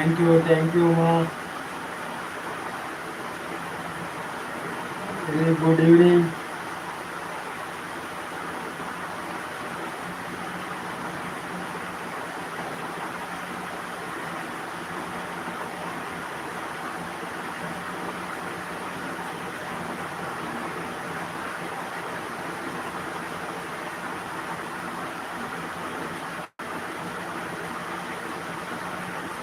Thank you thank you మా very good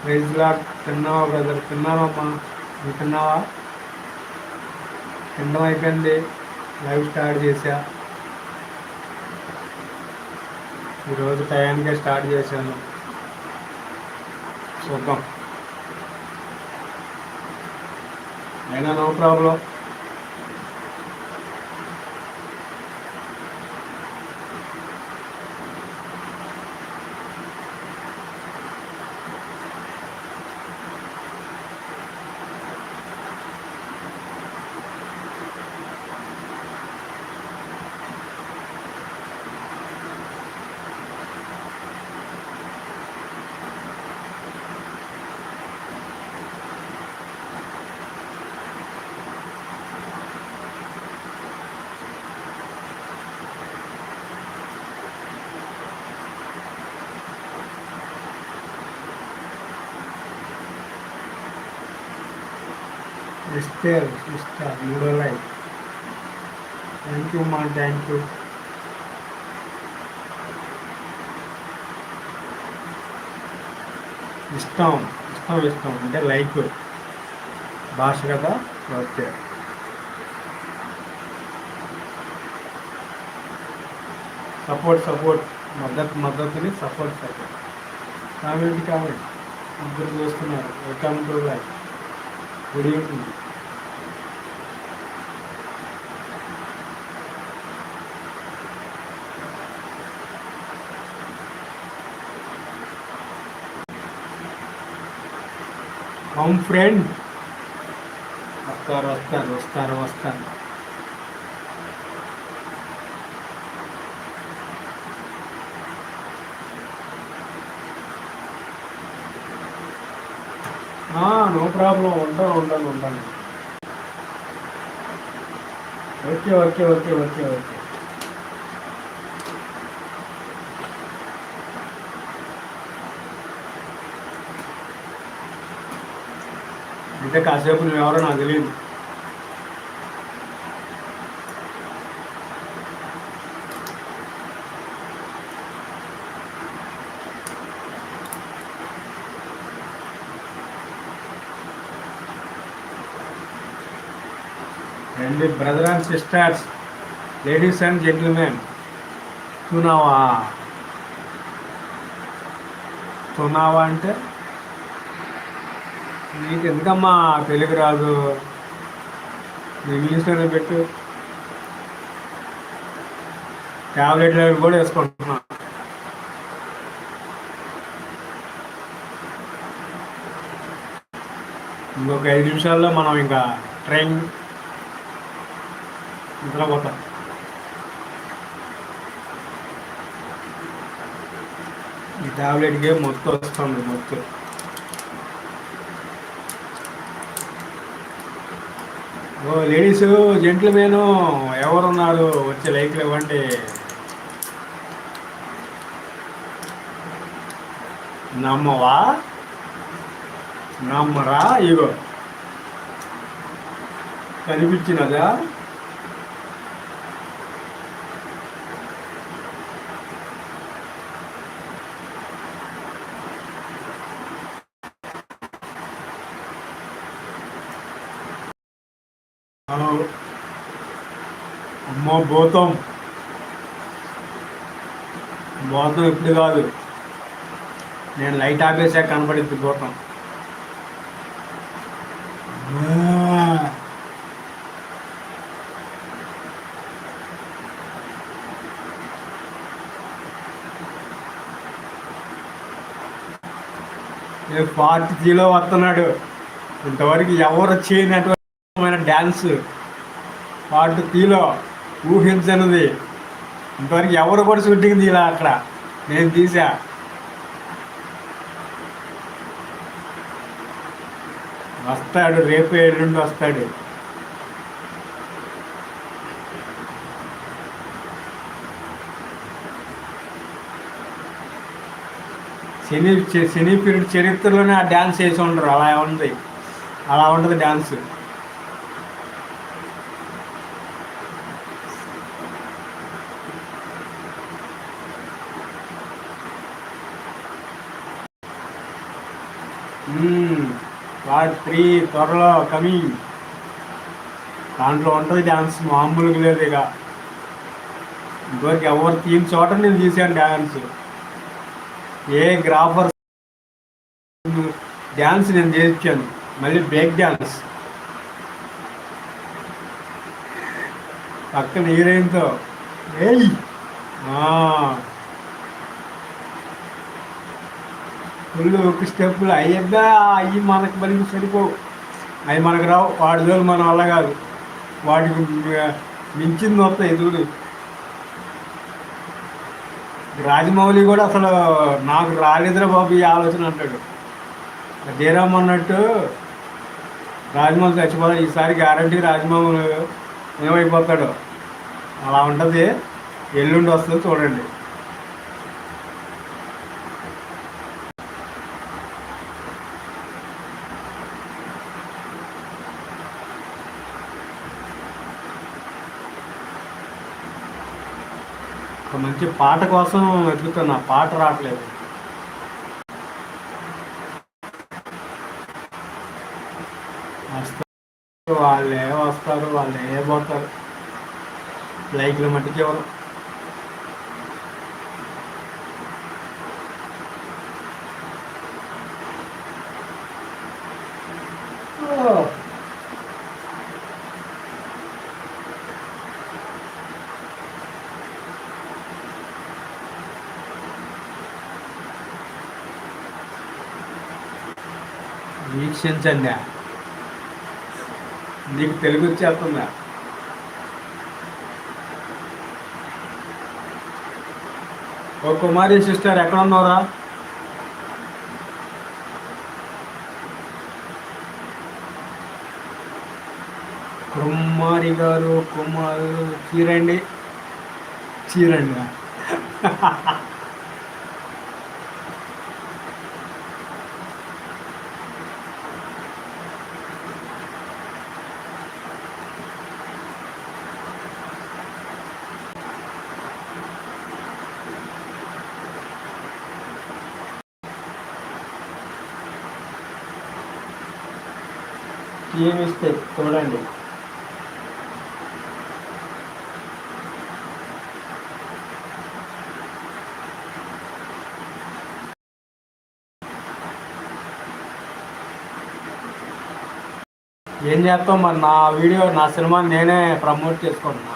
evening praise lord తిన్నావా brother తిన్నావమ్మా నువ్వు తిన్నావా? తినడం అయిపోయింది. లైవ్ స్టార్ట్ చేశా. ఈరోజు టయానికే స్టార్ట్ చేశాను. చూద్దాం. అయినా నో ప్రాబ్లం ఇస్తే సిస్టర్ మూడో లైఫ్ థ్యాంక్ యూ మా థ్యాంక్ యూ ఇష్టం ఇష్టం ఇష్టం అంటే లైక్ భాష కదా ఓకే సపోర్ట్ సపోర్ట్ మద్దతు మద్దతుని సపోర్ట్ సపోర్ట్ కామెంట్ కామెంట్ ఇద్దరు చూస్తున్నారు welcome to life good evening అవును ఫ్రెండ్. వస్తారు వస్తారు వస్తారు వస్తారు. No problem. ఉంటాను ఉంటాను ఉంటాను okay okay okay okay okay. అంటే కాసేపు నువ్వెవరో నాకు తెలియదు. And brother and sisters ladies and gentlemen తునావా. తునావా అంటే? నీకు ఎందుకమ్మా తెలుగు రాదు? ఇంగ్లీష్లోనే పెట్టు. ట్యాబ్లెట్లు అవి కూడా వేసుకుంటున్నా. ఇంకొక ఐదు నిమిషాల్లో మనం ఇంకా ట్రైన్ నిద్రపోతాం ఈ టాబ్లెట్కే మొత్తం వస్తుంది మొత్తం. లేడీస్ జెంట్లమేన్ ఎవరున్నారు? వచ్చే లైక్లు ఇవ్వండి నమ్మవా? నమ్మరా? ఇగో. కనిపించినదా? అమ్మో భూతం. భూతం ఇప్పుడు కాదు. నేను లైట్ ఆపేసా కనపడింది భూతం. ఆ. ఏ వస్తున్నాడు. ఇంతవరకు ఎవరు చేయనటువంటి డ్యాన్స్ పార్ట్ కిలో ఊహించనిది. ఇంతవరకు ఎవరు కూడా షూటింగ్ ఇలా అక్కడ. నేను తీసా. వస్తాడు రేపు ఎల్లుండి వస్తాడు. శని శని పీరియడ్ చరిత్రలోనే ఆ డ్యాన్స్ వేసి ఉండరు. అలా ఉంది. అలా ఉంటుంది డ్యాన్స్ పార్ట్ త్రీ త్వరలో కమింగ్. దాంట్లో ఉంటుంది డ్యాన్స్ మామూలుగా లేదు ఇక. ఇంతవరకు ఎవరు తీన్ చోట నేను తీసాను డ్యాన్స్ ఏ గ్రాఫర్ డ్యాన్స్ నేను చేయించాను. మళ్ళీ బ్రేక్ డ్యాన్స్ పక్కన హీరోయిన్తో ఏయ్! ఫుల్ ఒక స్టెప్పులు అయ్యద్దా అవి మనకు మనకి సరిపోవు. అవి మనకు రావు. వాడి జోలు మనం వల్ల కాదు. వాటికి మించింది వస్తాయి ఎదుగుడు రాజమౌళి కూడా అసలు నాకు రాలేదురా బాబు ఈ ఆలోచన అంటాడు. జయరామ్ అన్నట్టు రాజమౌళి చచ్చిపోతాడు ఈసారి గ్యారంటీ రాజమౌళి ఏమైపోతాడు. అలా ఉంటుంది. ఎల్లుండి వస్తుంది చూడండి. ఒక మంచి పాట కోసం వెతుకుతున్నా పాట రావట్లేదు. వస్తారు వాళ్ళే వస్తారు వాళ్ళే పోతారు. లైక్లు మట్టికి ఎవరు? వీక్షించండి. నీకు తెలుగు వచ్చేస్తుందా? ఓ కుమారి సిస్టర్ ఎక్కడ ఉన్నారా కుమారి గారు కుమారు చీరండి. చీరండి. ఏమిస్తే చూడండి ఏం చేస్తాం మరి? నా వీడియో నా సినిమాని నేనే ప్రమోట్ చేసుకుంటున్నా.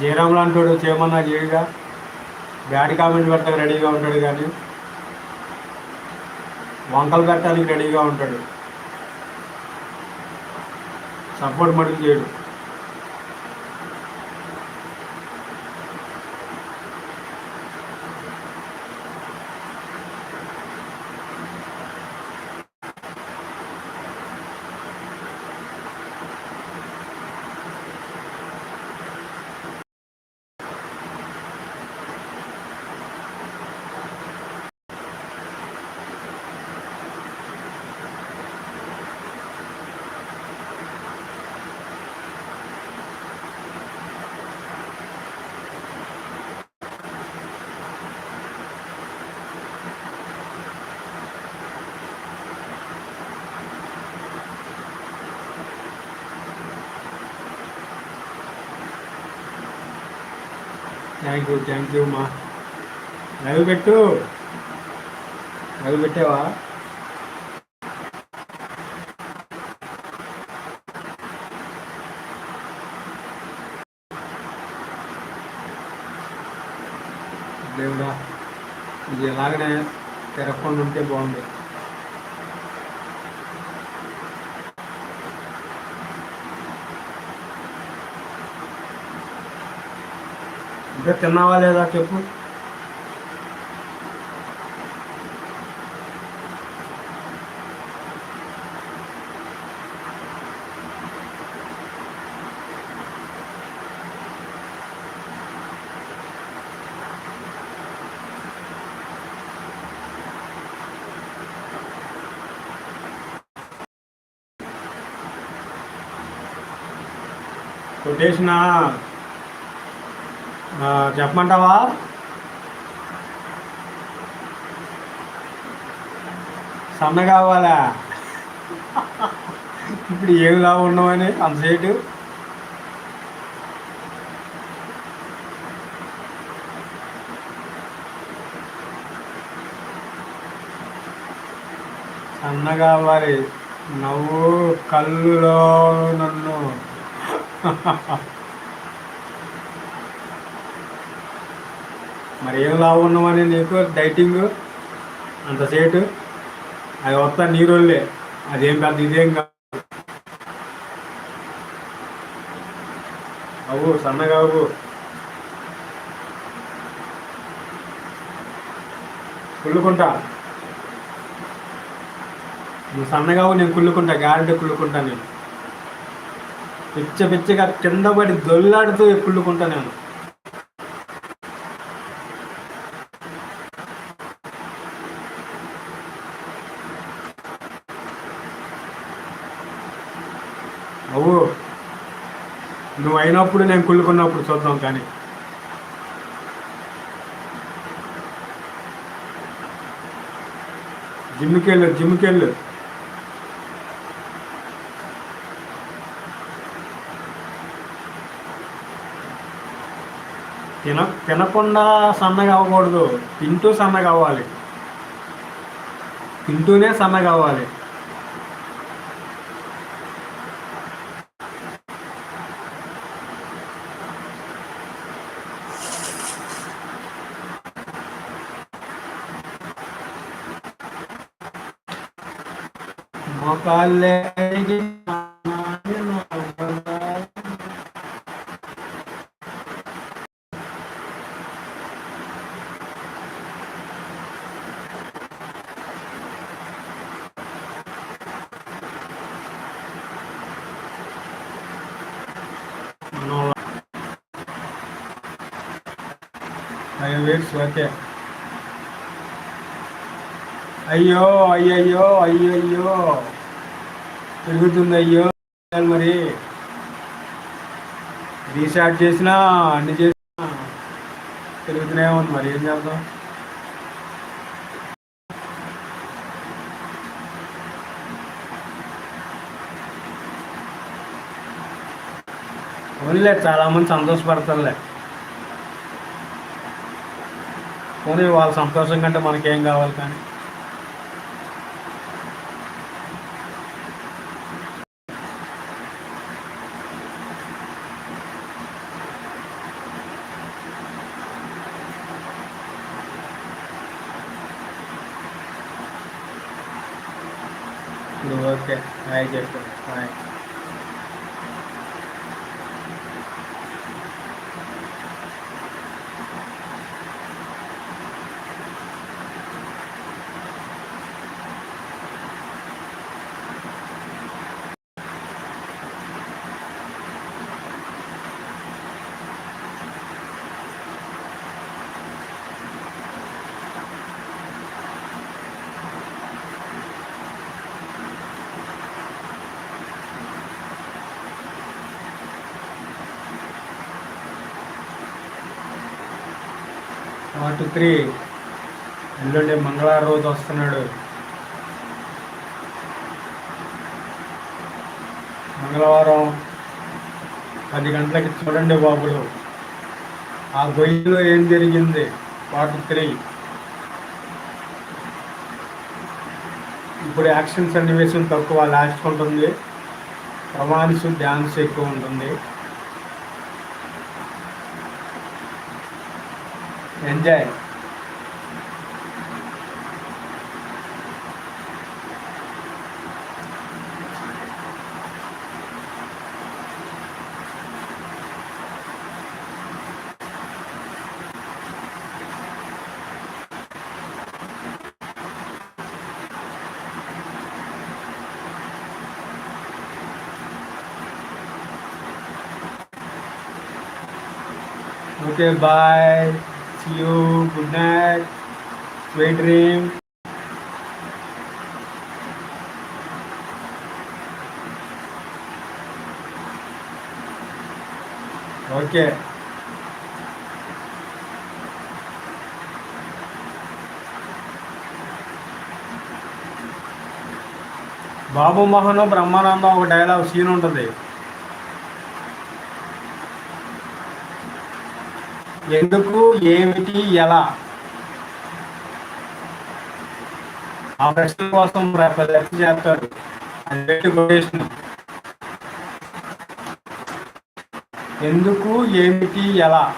జయరామ్ లాంటి చేయమన్నా చేయగా బ్యాడ్ కామెంట్ పెట్టడానికి రెడీగా ఉంటాడు కానీ. వంకలు పెట్టడానికి రెడీగా ఉంటాడు. సపోర్ట్ మటుకు చేయడు. థ్యాంక్ యూ థ్యాంక్ యూ మా లైవ్ పెట్టు. లైవ్ పెట్టావా? దేవుడా ఇది ఎలాగనే తెరకుండా ఉంటే బాగుంది ఇంకా తిన్నావా లేదా చెప్పు కొటేషన్ చెప్పమంటావా? సన్న కావాలా? ఇప్పుడు ఏం లాభం ఉండవని అంతసేటు సన్న కావాలి. నవ్వు కళ్ళులో నన్ను. మరి ఏం లాభం ఉన్నామని నీకు? డైటింగ్ అంత సేటు? అది వస్తా నీరోళ్ళే. అదేం పెద్ద ఇదేం కాదు. అవు సన్నగావు కుళ్ళుకుంటా. నువ్వు సన్నగావు నేను కుళ్ళుకుంటా. గ్యారెంటీ కుళ్ళుకుంటా నేను. పిచ్చ పిచ్చగా కింద పడి దొల్లాడుతూ కుళ్ళుకుంటా నేను అవు నువ్వు నేను కుళ్ళుకున్నప్పుడు చూద్దాం కానీ. జిమ్కి వెళ్ళు జిమ్కి వెళ్ళు తిన తినకుండా సన్నగా అవ్వకూడదు. తింటూ సన్నగా అవ్వాలి. తింటూనే సన్నగా అవ్వాలి. మోకాళ్ళే ఫైవ్ వీక్స్ ఓకే అయ్యో అయ్యయ్యో అయ్యయ్యో పెరుగుతుంది అయ్యో మరి రీస్టార్ట్ చేసినా అన్ని చేసినా పెరుగుతూనే ఉంది. మరి ఏం చేద్దాం? ఓన్లే చాలామంది సంతోషపడతారులే. పోనీ వాళ్ళ సంతోషం కంటే మనకేం కావాలి కానీ నువ్వు ఓకే హాయ్ చెప్పు హాయ్ పార్ట్ త్రీ ఎల్లుండి మంగళవారం రోజు వస్తున్నాడు. మంగళవారం పది గంటలకి చూడండి బాబులు. ఆ గొయ్యిలో ఏం జరిగింది? పార్ట్ త్రీ ఇప్పుడు యాక్షన్ సన్నివేశం తక్కువ లాస్ట్ ఉంటుంది. రొమాన్స్ డ్యాన్స్ ఎక్కువ ఉంటుంది. Enjoy Okay, bye. You good night sweet dream okay Babu Mohan Brahmanandam ఒక డైలాగ్ సీన్ ఉంటుంది. ఎందుకు ఏమిటి ఎలా? ఆ ప్రశ్న కోసం రేపు చేస్తాడు. అది పెట్టి కొటేషన్ ఎందుకు ఏమిటి ఎలా?